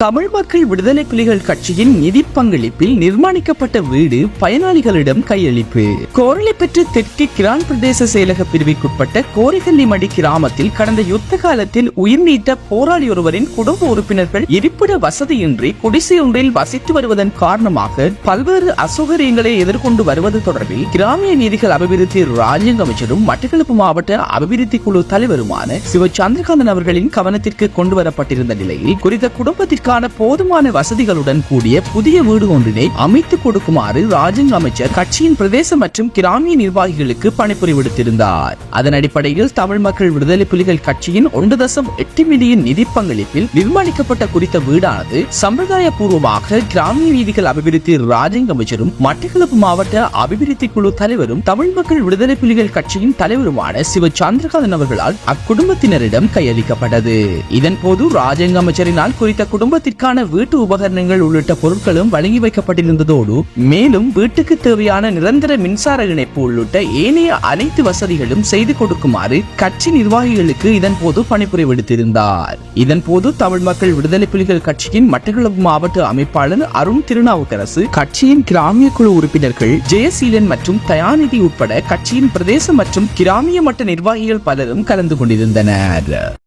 தமிழ் மக்கள் விடுதலை புலிகள் கட்சியின் நிதி பங்களிப்பில் நிர்மாணிக்கப்பட்ட வீடு பயனாளிகளிடம் கையளிப்பு. கோரளைப்பற்று தெற்கு கிரான் பிரதேச செயலக பிரிவுக்குட்பட்ட கோரிகல்லிமடி கிராமத்தில் கடந்த யுத்த காலத்தில் உயிர் நீட்ட போராளி ஒருவரின் குடும்ப உறுப்பினர்கள் இருப்பிட வசதியின்றி குடிசை ஒன்றில் வசித்து வருவதன் காரணமாக பல்வேறு அசௌகரியங்களை எதிர்கொண்டு வருவது தொடர்பில் கிராமிய நீதிகள் அபிவிருத்தி ராஜ்யங்க அமைச்சரும் மட்டக்களப்பு மாவட்ட அபிவிருத்தி குழு தலைவருமான சிவ சந்திரகாந்தன் அவர்களின் கவனத்திற்கு கொண்டு வரப்பட்டிருந்த நிலையில் குறித்த குடும்பத்திற்கு குடும்பத்திற்கான போதுமான வசதிகளுடன் கூடிய புதிய வீடு ஒன்றினை அமைத்துக் கொடுக்குமாறு ராஜ்யங்க அமைச்சர் கட்சியின் பிரதேச மற்றும் கிராமிய நிர்வாகிகளுக்கு பணிபுரி விடுத்திருந்தார் அதன் அடிப்படையில் தமிழ் மக்கள் விடுதலை புலிகள் கட்சியின் ஒன்று தசம் எட்டு மில்லியன் நிதி பங்களிப்பில் நிர்மாணிக்கப்பட்ட குறித்த வீடானது சம்பிரதாய பூர்வமாக கிராமிய வீதிகள் அபிவிருத்தி ராஜ்யங்க அமைச்சரும் மட்டக்களப்பு மாவட்ட அபிவிருத்தி குழு தலைவரும் தமிழ் மக்கள் விடுதலை புலிகள் கட்சியின் தலைவருமான சிவ சந்திரகாந்தன் அவர்களால் அக்குடும்பத்தினரிடம் கையளிக்கப்பட்டது. இதன் போது அமைச்சரினால் குறித்த குடும்ப குடும்பத்திற்கான வீட்டு உபகரணங்கள் உள்ளிட்ட பொருட்களும் வழங்கி வைக்கப்பட்டிருந்ததோடு மேலும் வீட்டுக்கு தேவையான நிரந்தர மின்சார இணைப்பு உள்ளிட்ட ஏனைய அனைத்து வசதிகளும் செய்து கொடுக்குமாறு கட்சி நிர்வாகிகளுக்கு இதன் போது பணிபுரி விடுத்திருந்தார். இதன் போது தமிழ் மக்கள் விடுதலை புலிகள் கட்சியின் மட்டக்களப்பு மாவட்ட அமைப்பாளர் அருண் திருநாவுக்கரசு கட்சியின் கிராமிய குழு உறுப்பினர்கள் ஜெயசீலன் மற்றும் தயாநிதி உட்பட கட்சியின் பிரதேச மற்றும் கிராமிய மட்ட நிர்வாகிகள் பலரும் கலந்து கொண்டிருந்தனர்.